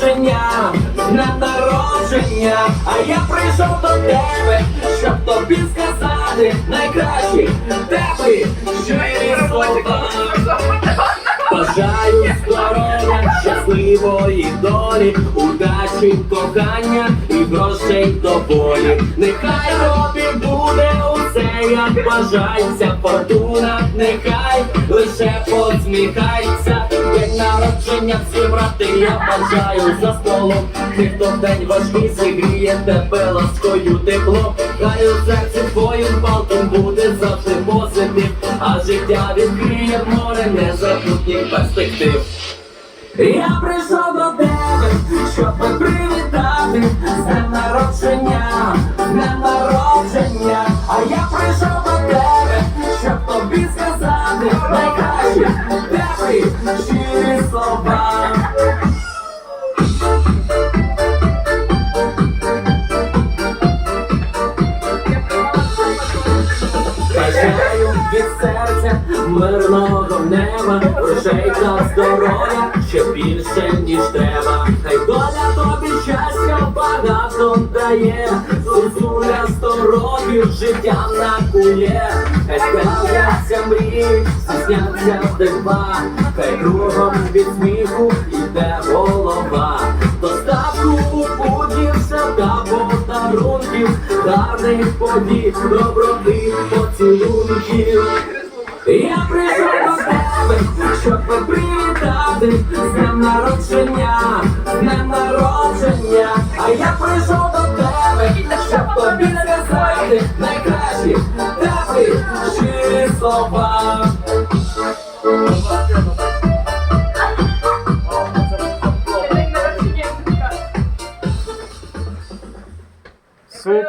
народження, на народження, а я прийшов до тебе, щоб тобі сказати найкращі теплі щирі слова. Бажаю здоров'я, щасливої долі, удачі, кохання і грошей доволі. Нехай тобі буде усе, як бажається фортуна, нехай лише посміхається. Народження всім брати, я бажаю за столом. Ти хто в день важкий зігріє тебе ласкою тепло. Хай у серці твоїм палком буде завжди позитив, а життя відкриє море незабутніх перспектив. Я прийшов до тебе, щоб привітати з днем народження, днем народження, а я прийшов мирного неба, грошей та здоров'я ще більше, ніж треба. Хай доля тобі щастя багато дає, зозуля сто років життям накує, хай справляться мрії, стісняться дива, хай кругом від сміху йде голова. Доставку у будівся та подарунків, гарних подій, доброти, поцілунків. Щоб привітати з днем народження, з днем народження, а я прийшов до тебе, щоб тобі сказати найкращі теплі щирі слова. Супер!